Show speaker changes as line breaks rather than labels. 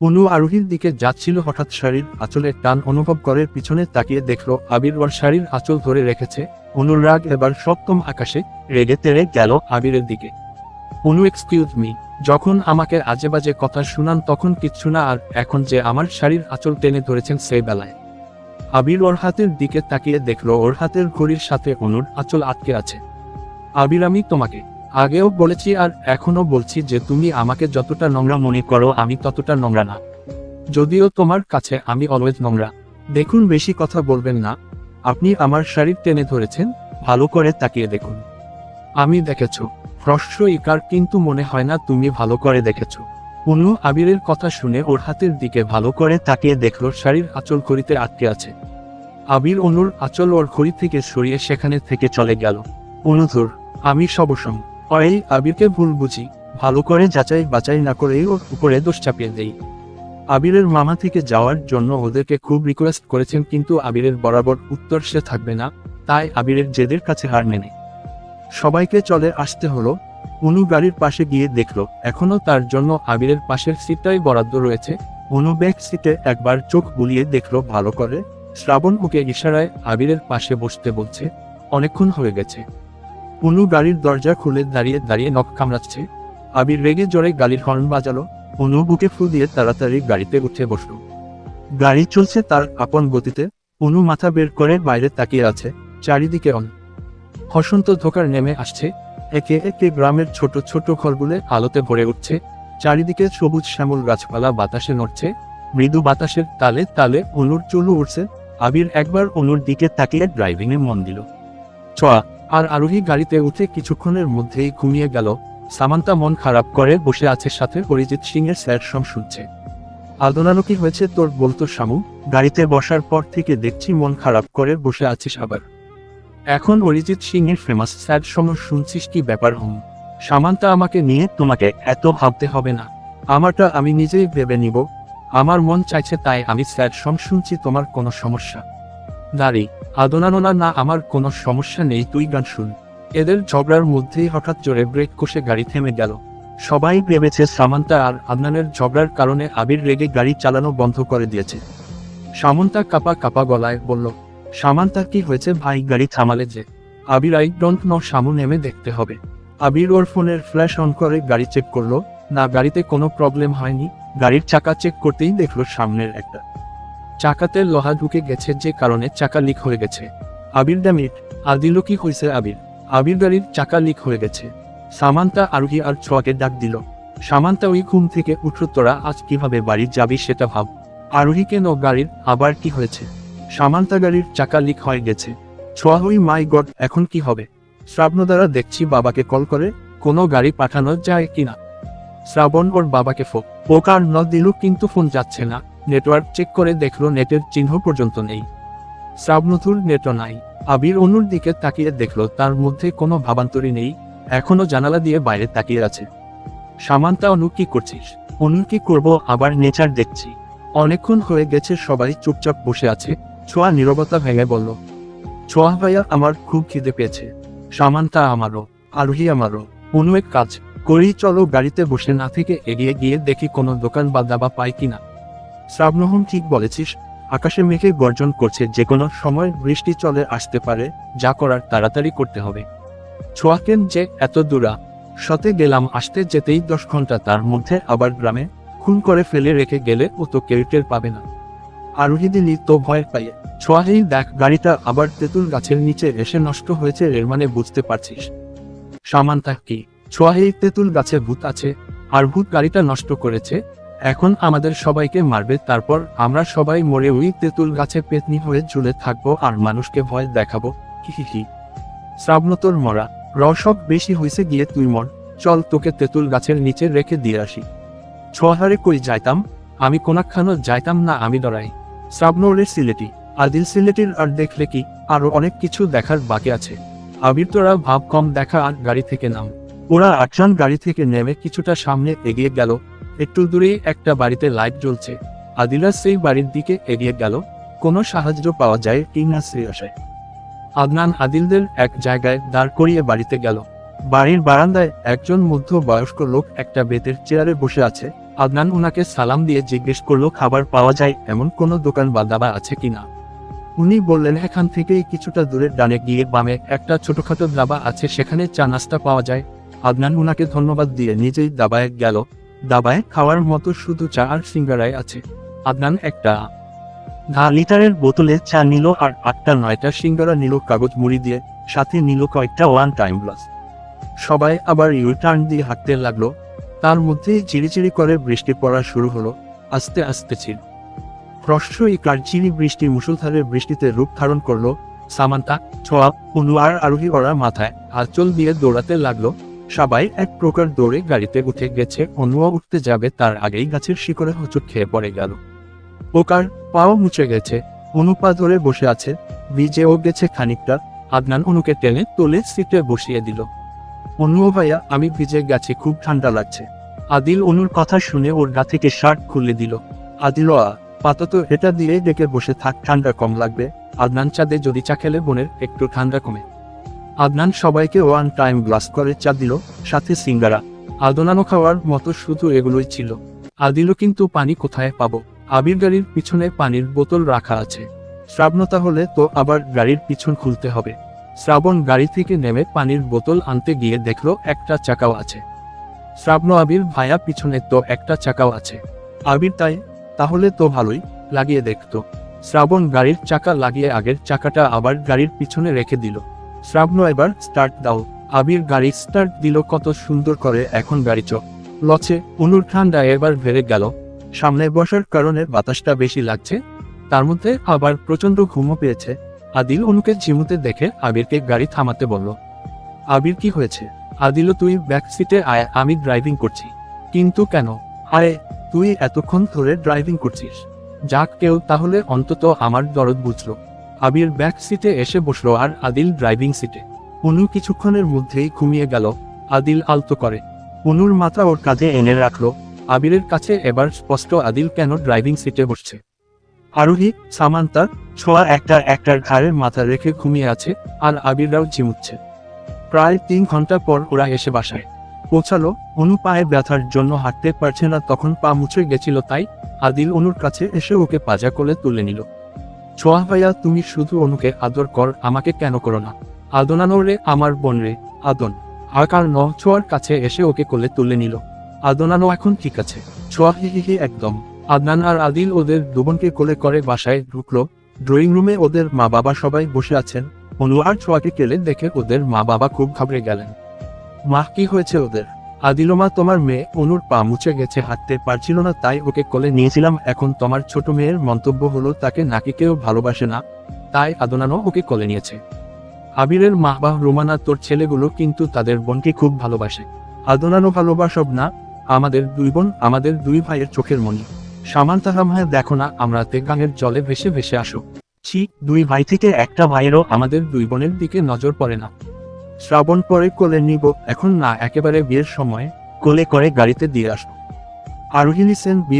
অনু আরোহীর দিকে যাচ্ছিল, হঠাৎ শাড়ির আঁচলের টান অনুভব করে, পিছনে তাকিয়ে দেখল, আবির ওর শাড়ির আঁচল ধরে রেখেছে। অনুর রাগ এবার সপ্তম আকাশে রেগে তেড়ে গেল আবিরের দিকে। অনু এক্সকিউজ মি যখন আমাকে আজে বাজে কথা শুনান তখন কিচ্ছু না, আর এখন যে আমার শাড়ির আঁচল টেনে ধরেছেন সেই বেলায়। আবির ওর হাতের দিকে তাকিয়ে দেখল, ওর হাতের ঘড়ির সাথে অনুর আঁচল আটকে আছে। আবির, আমি তোমাকে আগেও বলেছি আর এখনও বলছি যে তুমি আমাকে যতটা নোংরা মনে করো, আমি ততটা নোংরা না। যদিও তোমার কাছে আমি অলওয়েজ নোংরা। দেখুন, বেশি কথা বলবেন না। আপনি আমার শাড়ির টেনে ধরেছেন, ভালো করে তাকিয়ে দেখুন। আমি দেখেছ, হ্রস্ব ইকার কিন্তু মনে হয় না তুমি ভালো করে দেখেছ। অনু আবিরের কথা শুনে ওর হাতের দিকে ভালো করে তাকিয়ে দেখল শাড়ির আঁচল ঘড়িতে আটকে আছে। আবির অনুর আঁচল ওর ঘড়ি থেকে সরিয়ে সেখানে থেকে চলে গেল। অনুধুর আমি সবসম। অয়েল আবিরকে ভুল বুঝি, ভালো করে যাচাই বাছাই না করেই ওর উপরে দোষ চাপিয়ে দেই। আবিরের মামা থেকে যাওয়ার জন্য ওদেরকে খুব রিকোয়েস্ট করেছেন কিন্তু আবিরের বরাবর উত্তর সে থাকবে না, তাই আবিরের জেদের কাছে হার মেনে। সবাইকে চলে আসতে হলো, অনু গাড়ির পাশে গিয়ে দেখল, এখনও তার জন্য আবিরের পাশের সিটটাই বরাদ্দ রয়েছে। অনু ব্যাক সিটে একবার চোখ বুলিয়ে দেখল ভালো করে। শ্রাবণ ওকে ইশারায় আবিরের পাশে বসতে বলছে, অনেকক্ষণ হয়ে গেছে। অনু গাড়ির দরজা খুলে দাঁড়িয়ে দাঁড়িয়ে নখ কামড়াচ্ছে। আবির রেগে জোরে গাড়ির হর্ন বাজালো। অনু বুকে ফু দিয়ে তাড়াতাড়ি গাড়িতে উঠে বসল। গাড়ি চলছে তার আপন গতিতে। অনু মাথা বের করে বাইরে তাকিয়ে আছে, চারিদিকে অন বসন্ত ধোকার নেমে আসছে। একে একে গ্রামের ছোট ছোট ঘরগুলো আলোতে ভরে উঠছে। চারিদিকে সবুজ শ্যামল গাছপালা বাতাসে নড়ছে। মৃদু বাতাসের তালে তালে অনুর চুলু উঠছে আবির একবার অনুর দিকে তাকিয়ে ড্রাইভিং এ মন দিল। ছোয়া। আর আরোহী গাড়িতে উঠে কিছুক্ষণের মধ্যেই ঘুমিয়ে গেল। সামান্তা মন খারাপ করে বসে আছে সাথে অরিজিৎ সিং এর স্যার সম শুনছে। আদনানো কি হয়েছে তোর বলতো শামু? গাড়িতে বসার পর থেকে দেখছি মন খারাপ করে বসে আছিস আবার। এখন অরিজিৎ সিং এর ফেমাস স্যার সম শুনছিস কি ব্যাপার হুম? সামান্তা আমাকে নিয়ে তোমাকে এত ভাবতে হবে না। আমারটা আমি নিজেই ভেবে নিব। আমার মন চাইছে তাই আমি স্যার সম শুনছি, তোমার কোনো সমস্যা। দাঁড়ি। আদনানোনা না আমার কোনো সমস্যা নেই, তুই গান শুন। এদের ঝগড়ার মধ্যেই হঠাৎ জোরে ব্রেক কষে গাড়ি থেমে গেল। সবাই ভেবেছে সামান্তা আর আদনানের ঝগড়ার কারণে আবির রেগে গাড়ি চালানো বন্ধ করে দিয়েছে। সামন্তা কাপা কাপা গলায় বলল, সামান্তা, কি হয়েছে ভাই? গাড়ি থামালে যে। Abir I don't know Samu নেমে দেখতে হবে। আবির ওর ফোনের ফ্ল্যাশ অন করে গাড়ি চেক করল। না, গাড়িতে কোনো প্রবলেম হয়নি। গাড়ির চাকা চেক করতেই দেখল সামনের একটা চাকাতে লোহা ঢুকে গেছে যে কারণে চাকা লিক হয়ে গেছে। আবির ড্যামিট আদিল কি হয়েছে আবির। আবির গাড়ির চাকা লিক হয়ে গেছে। সামান্তা আরোহী আর ছোয়াকে ডাক দিল। সামান্তা ওই ঘুম থেকে উঠল, তোরা আজ কীভাবে বাড়ি যাবি সেটা ভাব। আরোহী কেন গাড়ির আবার কি হয়েছে? সামান্তা গাড়ির চাকা লিক হয়ে গেছে। ছোয়া হই, মাই গড, এখন কি হবে? শ্রাবণ দ্বারা দেখছি বাবাকে কল করে, কোনো গাড়ি পাঠানো যায় কিনা শ্রাবণ ওর বাবাকে ফোক পোকার ন দিল কিন্তু ফোন যাচ্ছে না। নেটওয়ার্ক চেক করে দেখল নেটের চিহ্ন পর্যন্ত নেই। শ্রাবণথুর নেটও নাই। আবির অনুর দিকে তাকিয়ে দেখল তার মধ্যে কোনো ভাবান্তরই নেই, এখনও জানালা দিয়ে বাইরে তাকিয়ে আছে। সামান্তা, অনু, কি করছিস? অনু, কি করব? আবার নেচার দেখছি। অনেকক্ষণ হয়ে গেছে, সবাই চুপচাপ বসে আছে। ছোঁয়া নীরবতা ভেঙে বলল, ছোঁয়া ভাইয়া, আমার খুব খিদে পেয়েছে। সামান্তা আমারও, আরোহী আমারও। অনু, এক কাজ করি, চলো গাড়িতে বসে না থেকে এগিয়ে গিয়ে দেখি কোনো দোকান বা দাবা পাই কিনা। শ্রাবণহন ঠিক বলেছিস, আকাশে মেঘে গর্জন করছে যে কোনো সময় বৃষ্টি চলে আসতে পারে, যা করার তাড়াতাড়ি করতে হবে। ছোয়াকেন যে এত দূরা, সতে গেলাম আসতে যেতেই দশ ঘণ্টা তার মধ্যে আবার গ্রামে খুন করে ফেলে রেখে গেলে ও তো কেউ টের পাবে না। আরোহী দিলি তো ভয় পাইয়ে ছোয়াহেই দেখ গাড়িটা আবার তেঁতুল গাছের নিচে এসে নষ্ট হয়েছে এর মানে বুঝতে পারছিস। সামান্তা কি ছোয়াহেই তেঁতুল গাছে ভূত আছে, আর ভূত গাড়িটা নষ্ট করেছে এখন আমাদের সবাইকে মারবে, তারপর আমরা সবাই মরে ওই তেঁতুল গাছে পেতনি হয়ে ঝুলে থাকব আর মানুষকে ভয় দেখাবো। হি হি শ্রাবণতর মরা। রসক বেশি হয়েছে গিয়ে তুই মর। চল তোকে তেঁতুল গাছের নিচে রেখে দিয়ে আসি। ছোহারে কই যাইতাম? আমি কোনাক্ষানো যাইতাম না, আমি ডরাই শ্রাবণরের সিলেটি। আদিল সিলেটির আর দেখলে কি? আরও অনেক কিছু দেখার বাকি আছে। আবির তোরা ভাব কম দেখা আর গাড়ি থেকে নাম। ওরা আটজন গাড়ি থেকে নেমে কিছুটা সামনে এগিয়ে গেল। একটু দূরেই একটা বাড়িতে লাইট জ্বলছে। আদিলা সেই বাড়ির দিকে এগিয়ে গেল। কোনো সাহায্য পাওয়া যায় কি না সেই আদনান আদিলদের এক জায়গায় দাঁড় করিয়ে বাড়িতে গেল। বাড়ির বারান্দায় একজন মধ্য বয়স্ক লোক একটা বেতের চেয়ারে বসে আছে। আদনান ওনাকে সালাম দিয়ে জিজ্ঞেস করল, খাবার পাওয়া যায়? এমন কোনো দোকান বা দাবা আছে কিনা উনি বললেন, এখান থেকেই কিছুটা দূরে ডানে গিয়ে বামে একটা ছোটখাটো দাবা আছে, সেখানে চা নাস্তা পাওয়া যায়। আদনান উনাকে ধন্যবাদ দিয়ে নিজেই দাবায় গেল। দাবায় খাওয়ার মতো শুধু চা আর সিঙ্গারায় আছে। আদনান একটা।
ধা লিটারের বোতলে চা নিল আর
আটটা নয়টা সিঙ্গারা নিল কাগজ মুড়ি দিয়ে সাথে নিল কয়েকটা ওয়ান টাইম গ্লাস সবাই আবার ইউটার্ন দিয়ে হাঁটতে লাগল। তার মধ্যেই চিড়িচিড়ি করে বৃষ্টি পড়া শুরু হলো। আস্তে আস্তে ছিল। প্রশ্রয়ী কারচিরি বৃষ্টি মুসুলধারে বৃষ্টিতে রূপ ধারণ করল। সামান্তা ছোয়া অনু আর আরোহী ওরা মাথায় আঁচল দিয়ে দৌড়াতে লাগল। সবাই এক প্রকার দৌড়ে গাড়িতে উঠে গেছে অনুয়া উঠতে যাবে তার আগেই গাছের শিকড়ে হোঁচট খেয়ে পড়ে গেল। ওকার পাও মুছে গেছে অনুপা ধরে বসে আছে, ভিজেও গেছে খানিকটা, আদনান অনুকে টেনে তোলে সিটে বসিয়ে দিল। অনুও ভাইয়া, আমি ভিজে গেছি, খুব ঠান্ডা লাগছে। আদিল অনুর কথা শুনে ওর গা থেকে শার্ট খুলে দিল। আদিল আপাতত এটা দিয়ে ডেকে বসে থাক, ঠান্ডা কম লাগবে। আদনান চাঁদে যদি চা খেলে বোনের একটু ঠান্ডা কমে। আদনান সবাইকে ওয়ান টাইম গ্লাস করে চা দিল, সাথে সিঙ্গারা। আদনানো খাওয়ার মতো শুধু এগুলোই ছিল। আদিলও কিন্তু পানি কোথায় পাবো? আবির গাড়ির পিছনে পানির বোতল রাখা আছে। শ্রাবণতা হলে তো আবার গাড়ির পিছন খুলতে হবে। শ্রাবণ গাড়ি থেকে নেমে পানির বোতল আনতে গিয়ে দেখল একটা চাকাও আছে। শ্রাবণ আবির ভায়া পিছনে তো একটা চাকাও আছে। আবির তাই, তাহলে তো ভালোই, লাগিয়ে দেখতো। শ্রাবণ গাড়ির চাকা লাগিয়ে আগের চাকাটা আবার গাড়ির পিছনে রেখে দিল। শ্রাবণ এবার স্টার্ট দাও। আবির গাড়ি স্টার্ট দিল কত সুন্দর করে, এখন গাড়ি চক লচে অনুর ঠান্ডা এবার বেড়ে গেল। সামনে বসার কারণে বাতাসটা বেশি লাগছে। তার মধ্যে আবার প্রচণ্ড ঘুমও পেয়েছে। আদিল অনুকে ঝিমুতে দেখে আবিরকে গাড়ি থামাতে বলল, আবির, কি হয়েছে? আদিলও তুই ব্যাক সিটে আয়, আমি ড্রাইভিং করছি। কিন্তু কেন? আরে, তুই এতক্ষণ ধরে ড্রাইভিং করছিস। যাক কেউ তাহলে অন্তত আমার দরদ বুঝলো। আবির ব্যাক সিটে এসে বসল আর আদিল ড্রাইভিং সিটে অনু কিছুক্ষণের মধ্যেই ঘুমিয়ে গেল। আদিল আলতো করে। অনুর মাথা ওর কাঁধে এনে রাখল। আবিরের কাছে এবার স্পষ্ট আদিল কেন ড্রাইভিং সিটে বসছে। আরোহী সামান্তা ছোঁয়া একটা একটার ঘাড়ে মাথা রেখে ঘুমিয়ে আছে আর আবিররাও ঝিমুচ্ছে। প্রায় তিন ঘণ্টা পর ওরা এসে বাসায়। পৌঁছালো অনু পায়ে ব্যথার জন্য হাঁটতে পারছে না তখন পা মুছে গেছিল তাই আদিল অনুর কাছে এসে ওকে পাজা কোলে তুলে নিল। ছোঁয়া ভাইয়া, তুমি শুধু অনুকে আদর কর, আমাকে কেন করো না? আদনানো রে, আমার বোন রে, আদন। আকার ন? ছোঁয়ার কাছে এসে ওকে কোলে তুলে নিল। আদনানো এখন ঠিক আছে। ছোঁয়া হি হি একদম। আদনান আর আদিল ওদের দুবনকে কোলে করে বাসায় ঢুকলো। ড্রয়িং রুমে ওদের মা বাবা সবাই বসে আছেন। অনু আর ছোঁয়াকে কেলে দেখে ওদের মা বাবা খুব ঘাবড়ে গেলেন। মা, কি হয়েছে ওদের? আদিলো মা তোমার মেয়ে অনুর পা মুছে গেছে, হাঁটতে পারছিল না, তাই ওকে কোলে নিয়েছিলাম। এখন তোমার ছোট মেয়ের মন্তব্য হলো, তাকে নাকি কেউ ভালোবাসে না, তাই আদনানো ওকে কোলে নিয়েছে। আবিরের মা বা রোমানা তোর ছেলেগুলো কিন্তু তাদের বোনকে খুব ভালোবাসে। আদনানো ভালোবাসব না, আমাদের দুই বোন, আমাদের দুই ভাইয়ের চোখের মনি। সামান্তা রামায় দেখো না, আমরা তেগাঙের জলে ভেসে ভেসে আসো। ছি, দুই ভাই থেকে একটা ভাইয়েরও আমাদের দুই বোনের দিকে নজর পড়ে না। শ্রাবণ পরে কোলে নিব, এখন না, একেবারে বিয়ের সময় কোলে করে গাড়িতে দিয়ে আসব। আরোহিনী সেন বিয়ে